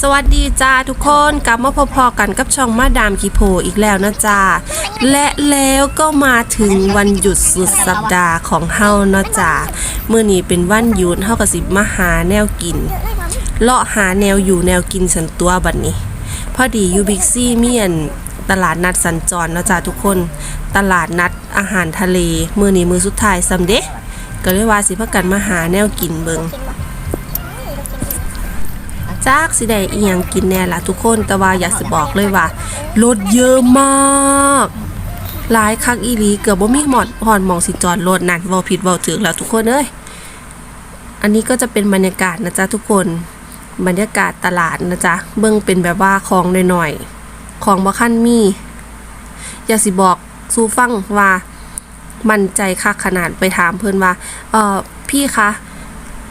สวัสดีจ้าทุกคนกลับมาพอๆกันกับช่องมาดามคีโพอีกแล้วนะจ้าและแล้วก็มาถึงวันหยุดสุดสัปดาห์ของเฮาเนาะจ้าเมื่อนี้เป็นวันหยุดเฮากับสิมาหาแนวกินเลาะหาแนวอยู่แนวกินสันตัวบัดนี้ พอดียูบิกซี่เมีอันตลาดนัดสัญจรเนาะจ้าทุกคน ตลาดนัดอาหารทะเล มื้อนี้มือสุดท้ายซัมเดะก็เลยว่าสิพากันมาหาแนวกินเบิง จากสิได้อีหยังกินแน่ล่ะทุกคนแต่ว่าอยากสิบอกเลยว่ารถเยอะมากหลายคักอีหลีเกือบบ่มีหมอดหอนมองสิจอดรถนั่นเว้าผิดเว้าถึกแล้วทุกคนเอ้ยอันนี้ก็จะเป็นบรรยากาศนะจ๊ะทุกคนบรรยากาศตลาดนะจ๊ะเบิ่งเป็นแบบว่าของหน่อยๆของบ่คันมีอยากสิบอกสู่ฟังว่ามั่นใจคักขนาดไปถามเพิ่นว่าเออพี่คะ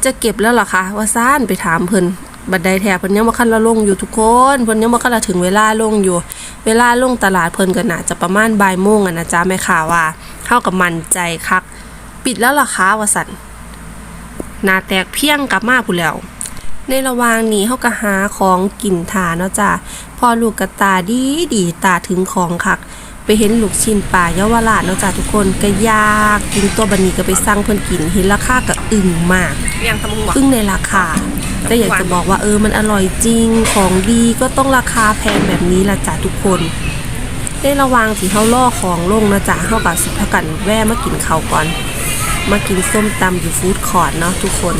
จะเก็บแล้วเหรอคะว่าซ่านไปถามเพิ่น บัดใดแถบเพิ่นยังบ่คันละลงอยู่ทุกคนเพิ่นยังบ่คันละถึงเวลาลงอยู่ เวลาลงตลาดเพิ่นก็น่าจะประมาณบ่ายโมงอะนะจ๊ะแม่ข่าว่าเฮากับมั่นใจคัก ปิดแล้วเหรอคะว่าสั่นหน้าแตกเพียงกลับมาพู้แล้วในระหว่างนี้เฮาก็หาของกินทานเนาะจ้ะพอลูกกระตาดีดีตาถึงของคัก ไปเห็นลูกชิ้นปลาเยาวราชเนาะจ้ะทุกคนก็อยากกินตัวบันนี้ก็ไปสั่งเพิ่นกินเห็นราคาก็อึ้งมากเรียงทำมึงบอกอึ้งในราคาก็อยากจะบอกว่าเออมันอร่อยจริงของดีก็ต้องราคาแพงแบบนี้ละจ้ะทุกคนในระหว่างที่เฮาล่อของลงนะจ๊ะเฮากับสิพากันแวะมากินข้าวก่อน มากินส้มตำอยู่ฟู้ดคอร์ทเนาะทุกคน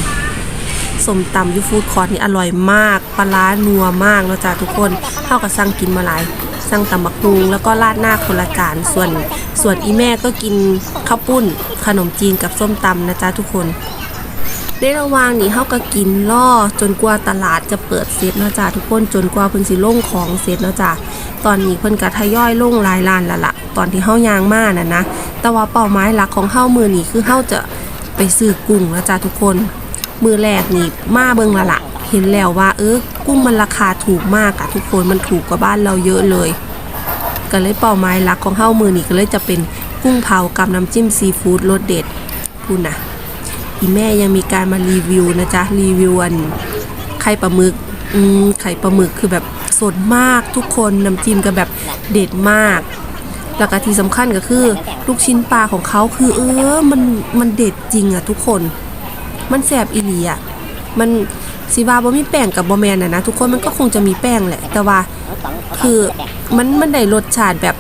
ส้มตำอยู่ฟู้ดคอร์ทนี่อร่อยมาก ปลาร้านัวมากเนาะจ้ะทุกคนเฮาก็สั่งกินมาหลาย สั่งตำบักฮุงแล้วก็ราดหน้าคนละจานส่วนส่วนอีแม่ก็กินข้าวปุ้น ขนมจีนกับส้มตำนะจ๊ะทุกคนในระหว่างนี้เฮาก็กินล่อจนกว่าตลาดจะเปิดเสร็จเนาะจ้ะทุกคนจนกว่าเพิ่นสิลงของเสร็จเนาะจ้ะตอนนี้เพิ่นก็ทยอยลงหลายล้านล้วล่ะตอนที่เฮายางมาน่ะนะแต่ว่าเป้าหมายหลักของเฮามือนี้คือเฮาจะไปซื้อกุ้งนะจ้ะทุกคน มือแรกนี่มาเบิ่งละละเห็นแล้วว่าเออกุ้งมันราคาถูกมากอะทุกคนมันถูกกว่าบ้านเราเยอะเลย ก็เลยเป้าหมายหลักของเฮามือนี้ก็เลยจะเป็นกุ้งเผากับน้ำจิ้มซีฟู้ดรสเด็ดพูดนะอีแม่ยังมีการมารีวิวนะจ๊ะรีวิวอันไข่ปลาหมึกอืมไข่ปลาหมึกคือแบบสดมากทุกคนน้ำจิ้มก็แบบเด็ดมากแล้วก็ที่สำคัญก็คือ ลูกชิ้นปลาของเขาคือ เออมันมันเด็ดจริงอะทุกคน มันแสบอีหลีอะมันสีบาบ่มีแป้งกับบอแมนอะนะทุกคนมันก็คงจะมีแป้งแหละ แต่ว่า คือมันมันได้รสชาติแบบ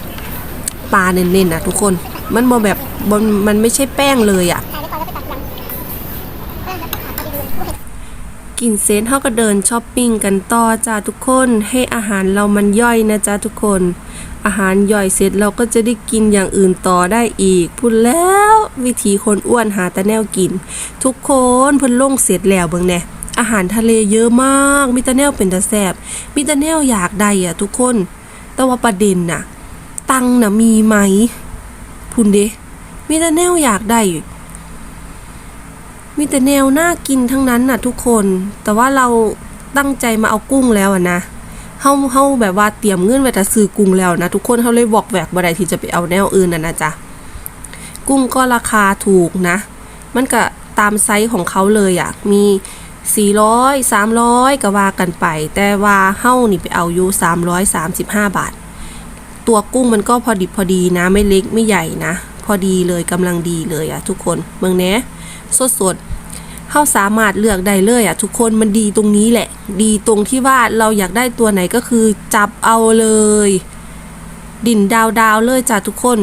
ปลาเน้นๆนะทุกคน มันบ่แบบบ่มันไม่ใช่แป้งเลยอะกินเซนเฮาก็เดินช้อปปิ้งกันต่อจ้าทุกคน ให้อาหารเรามันย่อยนะจ้าทุกคน อาหารย่อยเสร็จเราก็จะได้กินอย่างอื่นต่อได้อีก พูดแล้ววิธีคนอ้วนหาแต่แนวกิน ทุกคนพิ่นลงเสร็จแล้วเบิ่งแน่ อาหารทะเลเยอะมาก มีแต่แนวเป็นตาแซบมีแต่แนวอยากได้อะทุกคน แต่ว่าประเด็นน่ะ ตังน่ะมีไหมพูนเดมีแต่แนวอยากได้ มีแต่แนวน่ากินทั้งนั้นน่ะ ทุกคน แต่ว่าเราตั้งใจมาเอากุ้งแล้วอะนะเฮาเฮาแบบว่าเตรียมเงินไว้แต่ซื้อกุ้งแล้วนะทุกคนเฮาเลยบอกแหวกบ่ได้ที่จะไปเอาแนวอื่นน่ะนะจ๊ะ กุ้งก็ราคาถูกนะ มันก็ตามไซส์ของเขาเลยอะมี 400 300 ก็ว่ากันไป แต่ว่าเฮ้านี่ไปเอาอยู่335 บาท ตัวกุ้งมันก็พอดิบพอดีนะ ไม่เล็กไม่ใหญ่นะ พอดีเลยกำลังดีเลยอะทุกคนเมืองเนี้ยสดสดเขาสามารถเลือกได้เลยอะทุกคนมันดีตรงนี้แหละ ดีตรงที่ว่าเราอยากได้ตัวไหนก็คือจับเอาเลย ดินดาวดาวเลยจ้ะทุกคน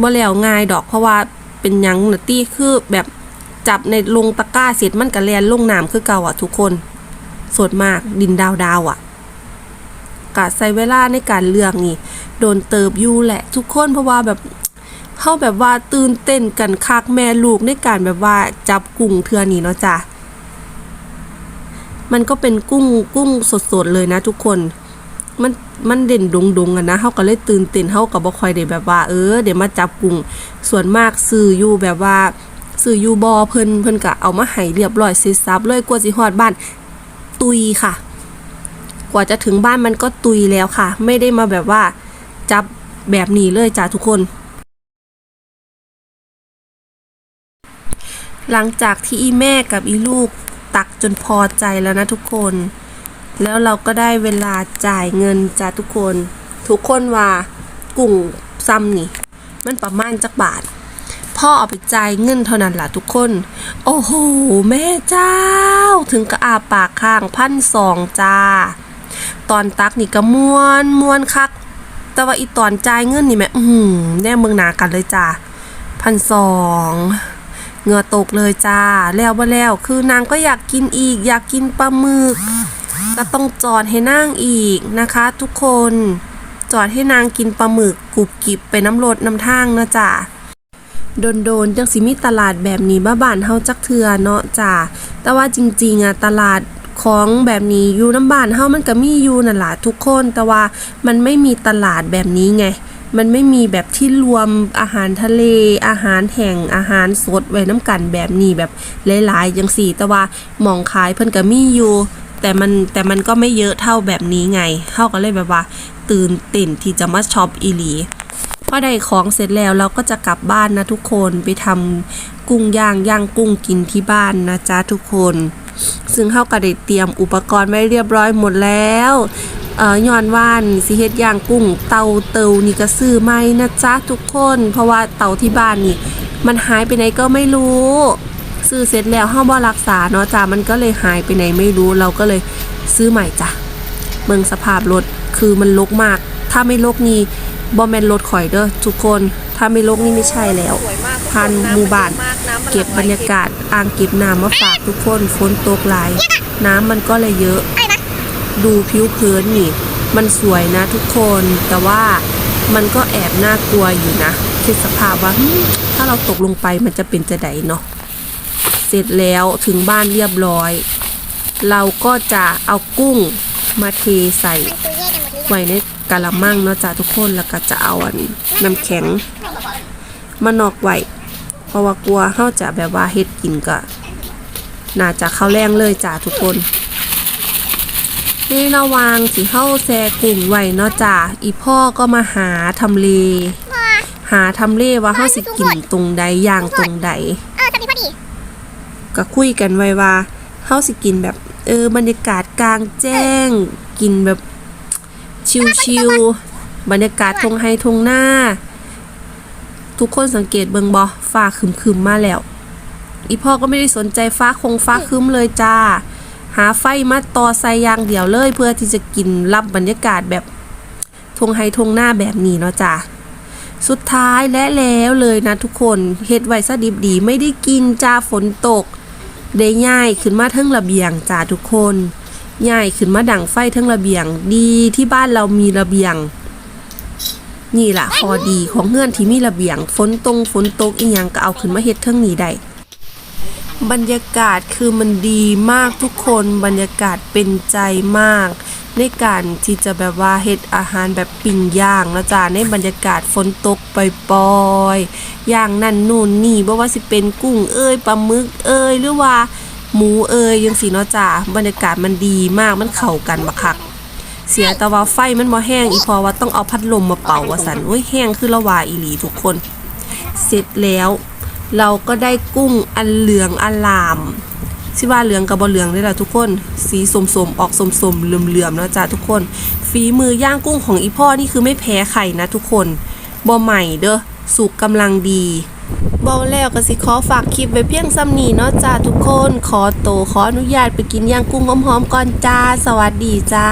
บ่แล้วง่ายดอกเพราะว่าเป็นยังนตี้คือแบบ จับในลงตะกร้าเสร็จมันกะแลนลงน้ำคือเก่าอะทุกคนสดมากดินดาวดาวอะกะใส่เวลาในการเลือกนี่ โดนเติบอยู่แหละ ทุกคนเพราะว่าแบบเข้าแบบว่าตื่นเต้นกันคักแม่ลูกในการแบบว่าจับกุ้งเทือนี้เนาะจ้ะมันก็เป็นกุ้งกุ้งสดๆเลยนะทุกคนมันมันเด่นดงดงๆอะนะเขาก็เลยตื่นเต้นเขาก็บ่ค่อยได้แบบว่า เออเดี๋ยวมาจับกุ้งส่วนมากซื้ออยู่แบบว่า ซื้ออยู่บอเพิ่นเพิ่นก็เอามาให้เรียบร้อยเสร็จสับเลยกว่าสิฮอดบ้านตุยค่ะ กว่าจะถึงบ้านมันก็ตุยแล้วค่ะ ไม่ได้มาแบบว่าจับแบบนี้เลยจ้ะทุกคน หลังจากที่อีแม่กับอีลูกตักจนพอใจแล้วนะทุกคน แล้วเราก็ได้เวลาจ่ายเงินจ้าทุกคน ทุกคนว่ากุ้งซ้ำนี่ มันประมาณจักบาท พ่อเอาไปจ่ายเงินเท่านั้นล่ะทุกคน โอ้โห แม่เจ้า ถึงกระอาปากข้างพันสองจ้า ตอนตักนี่ก็มวนมวนคัก แต่ว่าอีตอนจ่ายเงินนี่แม่อือหือแน่เมืองหนากันเลยจ้าพันสองเหงื่อตกเลยจ้า แล้วบ่าแล้ว คือนางก็อยากกินอีก อยากกินปลาหมึก ก็ต้องจอดให้นางอีกนะคะ ทุกคน จอดให้นางกินปลาหมึกกรุบกริบไปน้ำรดน้ำทางนะจ้า โดนโดนจังสิมีตลาดแบบนี้มาบ้านเฮาจักเทือเนาะจ้าแต่ว่าจริงๆอะตลาดของแบบนี้อยู่น้ำบ้านเฮามันก็มีอยู่นั่นล่ะทุกคน แต่ว่ามันไม่มีตลาดแบบนี้ไง มันไม่มีแบบที่รวมอาหารทะเล อาหารแห้งอาหารสดไว้น้ำกันแบบนี้แบบหลายๆจังสี่ แต่ว่าหมองขายเพิ่นก็มีอยู่ แต่มันแต่มันก็ไม่เยอะเท่าแบบนี้ไงเฮาก็เลยแบบว่า ตื่นเต้นที่จะมาช็อปอีหลี พอได้ของเสร็จแล้วเราก็จะกลับบ้านนะทุกคนไปทำกุ้งย่างย่างกุ้งกินที่บ้านนะจ๊ะทุกคน ซึ่งเขาก็ได้เตรียมอุปกรณ์ไว้เรียบร้อยหมดแล้วเอ่อย้อนว่านสิเฮ็ดย่างกุ้งเตาเตานี่ก็ซื้อใหม่นะจ๊ะทุกคน เพราะว่าเตาที่บ้านนี่ มันหายไปไหนก็ไม่รู้ซื้อเสร็จแล้วเฮาบ่รักษาเนาะจ้ะมันก็เลยหายไปไหนไม่รู้เราก็เลยซื้อใหม่จ้ะเมืองสภาพรถคือมันลกมาก ถ้าไม่ลกนี่ บอแมนรถข่อยเด้อทุกคน ถ้าไม่ลกนี่ไม่ใช่แล้วพันหมู่บ้าน เก็บบรรยากาศอ่างเก็บน้ำมาฝากทุกคนฝนตกหลาย น้ำมันก็เลยเยอะ ดูผิวเผินนี่ มันสวยนะทุกคน แต่ว่ามันก็แอบน่ากลัวอยู่นะคิดสภาพว่าถ้าเราตกลงไปมันจะเป็นจะไดเนาะเสร็จแล้วถึงบ้านเรียบร้อย เราก็จะเอากุ้งมาเทใส่ ไว้ในกะละมังเนาะจ้ะทุกคนแล้วก็จะเอาอันน้ำแข็งมานอกไว้เพราะว่ากลัวเฮาจะแบบว่าเฮ็ดกินก็น่าจะเข้าแรงเลยจ้ะทุกคนในระวางที่เฮาแซกุ้งไว้เนาะจ้ะอีพ่อก็มาหาทำเลหาทำเลว่าเฮาสิกินตรงใดอย่างตรงใดก็คุยกันไว้ว่าเฮาสิกินแบบเออบรรยากาศกลางแจ้ง กินแบบ ชิวๆบรรยากาศทงไฮทงหน้า ทุกคนสังเกตเบิงบอฟ้าคึมๆมาแล้ว อีพ่อก็ไม่ได้สนใจฟ้าคงฟ้าคึมเลยจ้า หาไฟมาต่อใส่ยางเดี่ยวเลยเพื่อที่จะกินรับบรรยากาศแบบทงไฮทงหน้าแบบนี้เนาะจ้าสุดท้ายและแล้วเลยนะทุกคนเฮ็ดไว้ซะดิบดีไม่ได้กินจ้าฝนตก ได้ย่ายขึ้นมาเทั้งระเบียงจ้าทุกคน ย่ายขึ้นมาดังไฟทั้งระเบียง ดีที่บ้านเรามีระเบียง นี่ล่ะข้อดีของเงื่อนที่มีระเบียงฝนตรงฝนตกอีหยังก็เอาขึ้นมาเฮ็ดเทั้งนี้ได้บรรยากาศคือมันดีมากทุกคนบรรยากาศเป็นใจมาก ในการที่จะแบบว่าเฮ็ดอาหารแบบปิ้งย่างนะจ๊ะในบรรยากาศฝนตกปล่อยๆย่างนั่นนู่นนี่บ่ว่าสิเป็นกุ้งเอ้ยปลาหมึกเอ้ยหรือว่า หมูเอ้ยยังสีเนาะจ้าบรรยากาศมันดีมากมันเข้ากันบักคัก เสียแต่ว่าไฟมันบ่แห้งอีพอว่าต้องเอาพัดลมมาเป่าว่าสันโอ้ยแห้งคือละวาอีหลีทุกคน เสร็จแล้ว เราก็ได้กุ้งอันเหลืองอลามสิว่าเหลืองกับบ่เหลืองได้ล่ะทุกคน สีสมๆออกสมๆเหลื่อมๆแล้วจ้าทุกคน ฝีมือย่างกุ้งของอีพ่อนี่คือไม่แพ้ใครนะทุกคนบ่ใหม่เด้อสุกกำลังดี บอกแล้วก็สิขอฝากคลิปไว้เพียงซ้ำนี้เนาะจ้าทุกคน ขอโตวขออนุญาตไปกินย่างกุ้งหอมๆก่อนจ้า สวัสดีจ้า